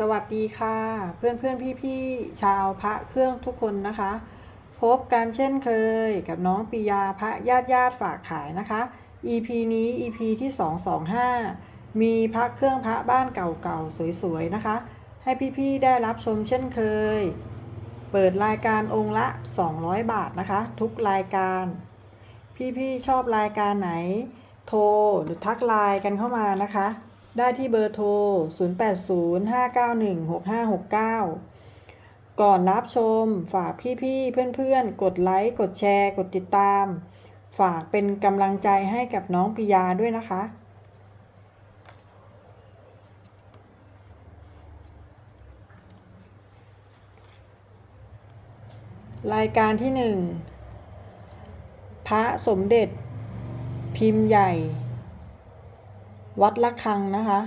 สวัสดีค่ะ เพื่อนเพื่อนพี่พี่ชาวพระเครื่องทุกคนนะคะ พบกันเช่นเคยกับน้องปิยาพระญาติญาติฝากขายนะคะ EP นี้ EP ที่ 225 มีพระเครื่องพระบ้านเก่าๆ สวยๆ นะคะ ให้พี่ๆ ได้รับชมเช่นเคย เปิดรายการองค์ละ 200 บาทนะคะ ทุกรายการ พี่ๆ ชอบรายการไหน โทรหรือทักไลน์กันเข้ามานะคะ ได้ที่เบอร์โทร 0805916569 ก่อนรับชมฝากพี่ๆเพื่อนๆ กดไลค์ กดแชร์ กดติดตาม ฝากเป็นกำลังใจให้กับน้องปิยาด้วยนะคะรายการที่หนึ่งพระสมเด็จ พิมพ์ใหญ่ วัดละคังนะคะ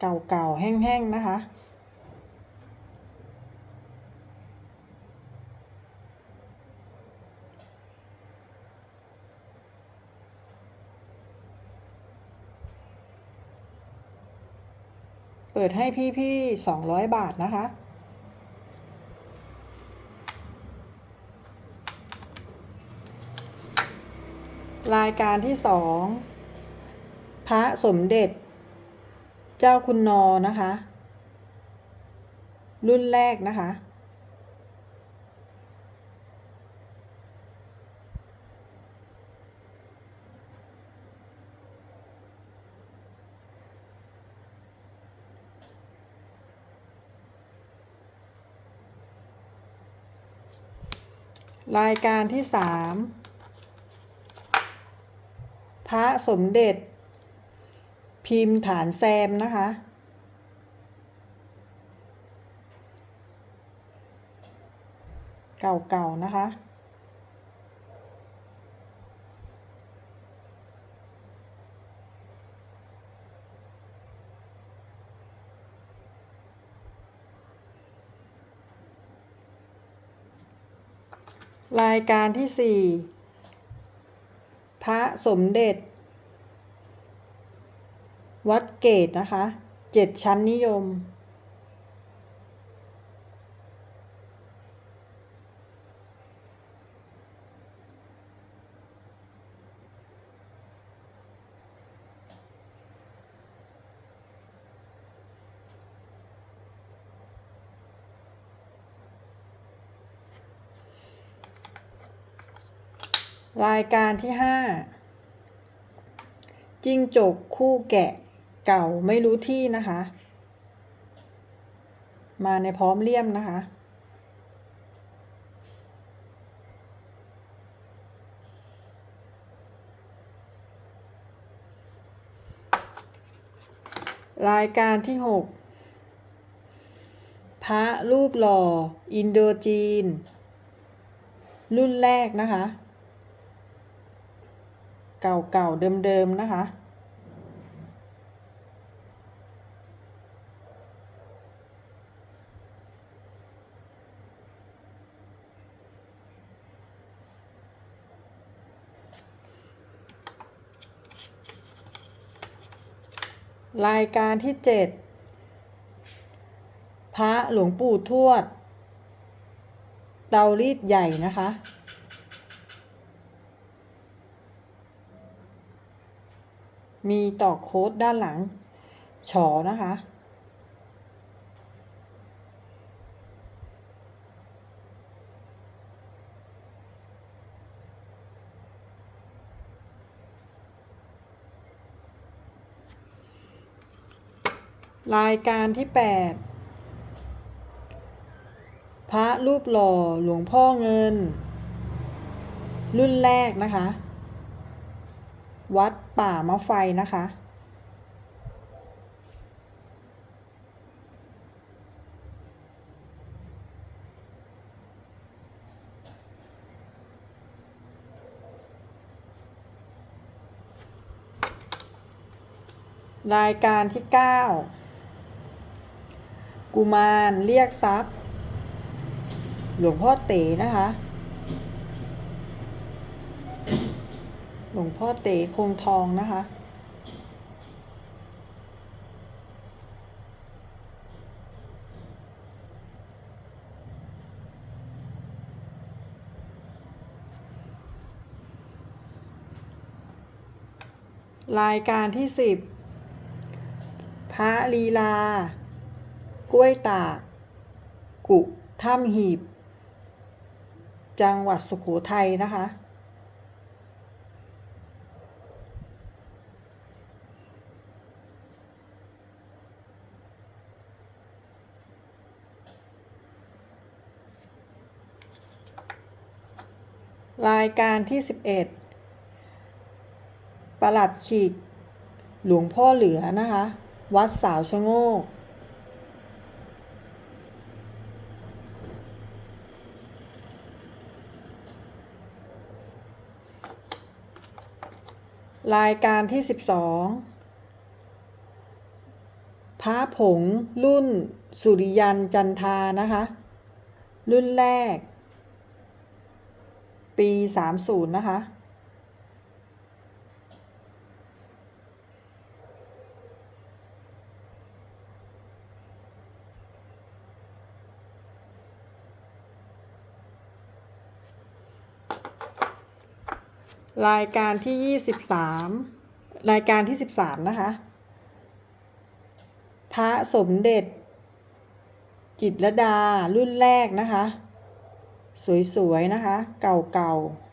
เก่าๆ แห้งๆ นะคะ เปิดให้พี่ๆสองร้อยบาทนะคะ รายการที่สองพระสมเด็จ เจ้าคุณนอนะคะ รุ่นแรกนะคะ รายการที่สาม พระสมเด็จ พิมพ์ฐานแซมนะคะ เก่าๆนะคะรายการที่สี่พระสมเด็จ วัดเกตนะคะเจ็ดชั้นนิยม รายการที่ห้าจิ้งจกคู่แกะ เก่าไม่รู้ที่นะคะ มาในพร้อมเลี่ยมนะคะ รายการที่หกพระรูปหล่อ อินโดจีน รุ่นแรกนะคะ เก่าๆเดิมๆนะคะ รายการที่เจ็ดพระหลวงปู่ทวด เตารีดใหญ่นะคะ มีต่อโค้ดด้านหลัง ฉอนะคะ รายการที่ 8 พระรูปหล่อหลวงพ่อเงิน รุ่นแรกนะคะ วัดป่ามะไฟนะคะ รายการที่ 9 กุมารเรียกทรัพย์ หลวงพ่อเต๋นะคะ หลวงพ่อเต๋คงทองนะคะ รายการที่สิบพระลีลา กล้วยตาก กุถ้ำหีบ จังหวัดสุโขทัยนะคะ รายการที่ 11 ประหลัดขีก หลวงพ่อเหลือนะคะ วัดสาวชะโงก รายการที่ 12 พระผงรุ่นสุริยันจันทานะคะ รุ่นแรก ปี 30 นะคะ รายการที่ยี่สิบสามรายการที่สิบสามนะคะ พระสมเด็จ จิตรดารุ่นแรกนะคะ สวยๆนะคะ เก่าๆ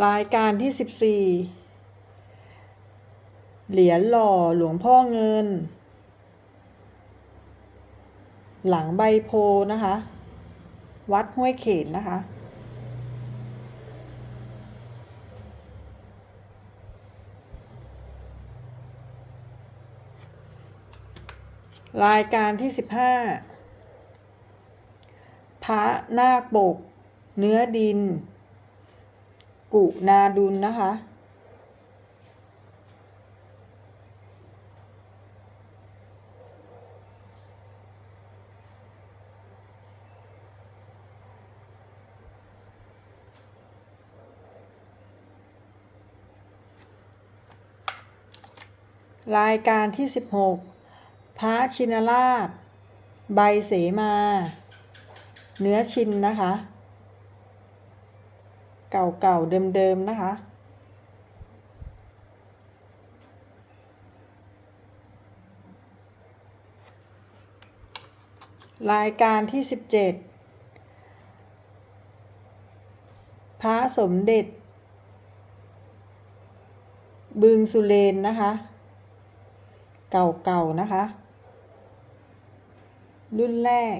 รายการที่ 14 เหรียญหล่อหลวงพ่อเงิน หลังใบโพนะคะ วัดห้วยเขตนะคะ รายการที่ 15พระนาคปก เนื้อดิน กุนาดุลนะคะ รายการที่ 16 พระชินราช ใบเสมา เนื้อชินนะคะ เก่าๆเดิมๆนะคะ รายการที่ 17 พระสมเด็จ บึงสุเรนนะคะ เก่าๆนะคะ รุ่นแรก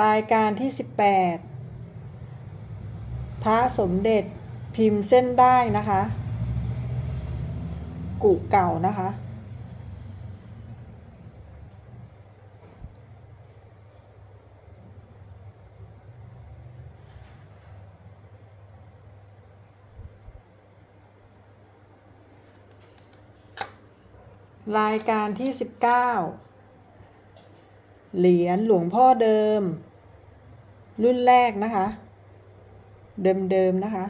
รายการที่ 18 พระสมเด็จพิมพ์เส้นได้นะคะ กุเก่านะคะ รายการที่ 19 เหรียญหลวงพ่อเดิม รุ่นแรกนะคะ เดิมๆนะคะ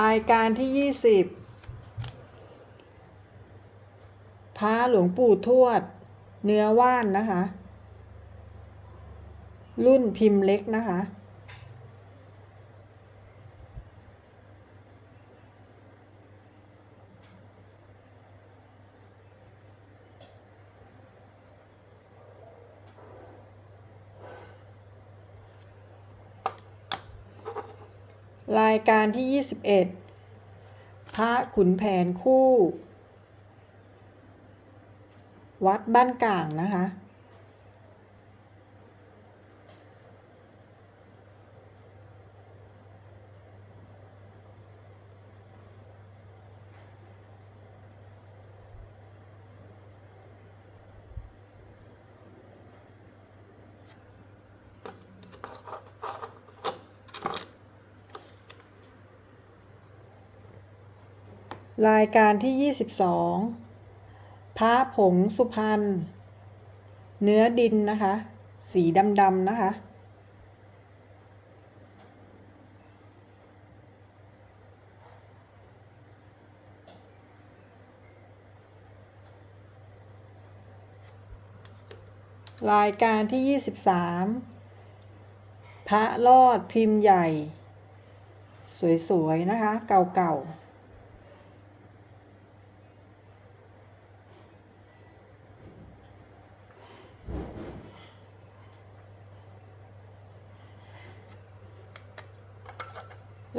รายการที่20พระหลวงปู่ทวด เนื้อว่านนะคะ รุ่นพิมพ์เล็กนะคะ รายการที่ 21 พระขุนแผนคู่ วัดบ้านก่างนะคะ รายการที่ 22 พระผงสุพรรณ เนื้อดินนะคะ สีดำๆนะคะ รายการที่ 23 พระรอดพิมพ์ใหญ่ สวย ๆ นะคะ เก่า ๆ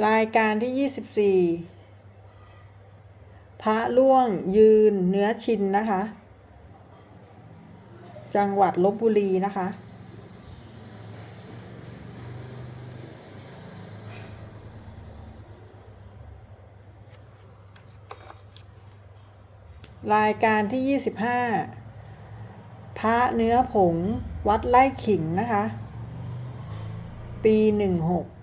รายการที่ 24 พระล่วงยืนเนื้อชินนะคะ จังหวัดลบบุรีนะคะ รายการที่ 25 พระเนื้อผงวัดไร่ขิงนะคะ ปี 16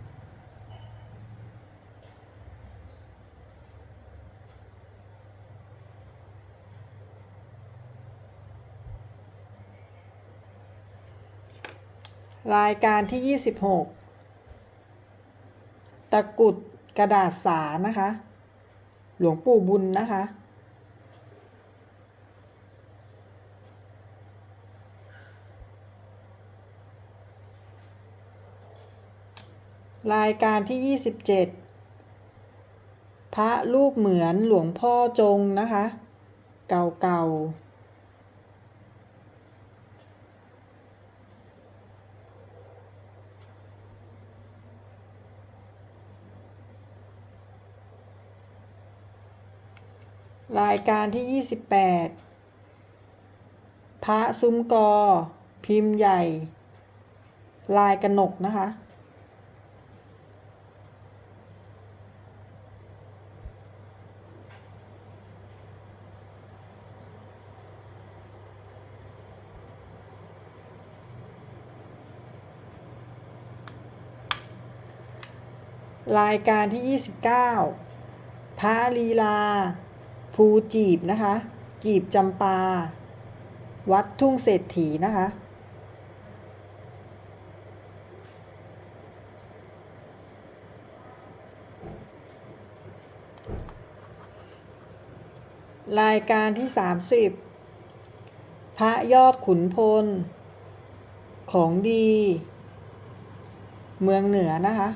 รายการที่ 26 ตะกุดกระดาษสานะคะ หลวงปู่บุญนะคะ รายการที่ 27 พระรูปเหมือนหลวงพ่อจงนะคะ เก่าๆ รายการที่ 28 พระซุ้มกอ พิมพ์ใหญ่ ลายกระหนกนะคะ รายการที่ 29พระลีลา ภูจีบนะคะ กีบจำปา วัดทุ่งเศรษฐีนะคะ รายการที่ 30 พระยอดขุนพล ของดี เมืองเหนือนะคะ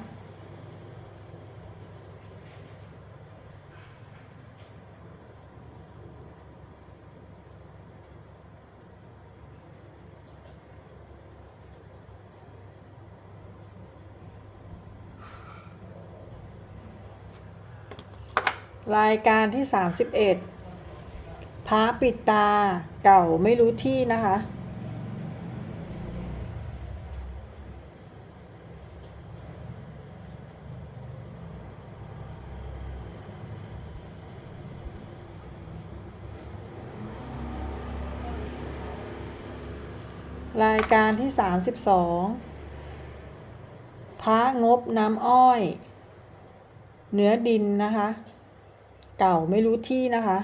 รายการที่ 31พระปิดตาเก่าไม่รู้ที่นะคะ รายการที่ 32พระงบน้ำอ้อย เนื้อดินนะคะ เก่าไม่รู้ที่นะคะ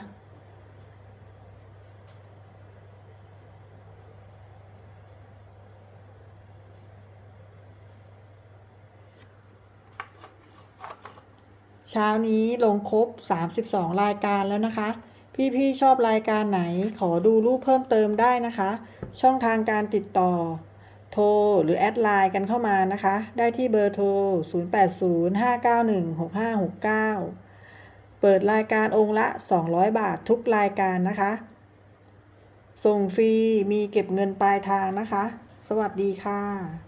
เช้านี้ลงครบ 32 รายการแล้วนะคะ พี่ๆชอบรายการไหนขอดูรูปเพิ่มเติมได้นะคะ ช่องทางการติดต่อโทร หรือแอดไลน์กันเข้ามานะคะ ได้ที่เบอร์โทร 0805916569 เปิดรายการองค์ละ 200 บาททุกรายการนะคะ ส่งฟรีมีเก็บเงินปลายทางนะคะ สวัสดีค่ะ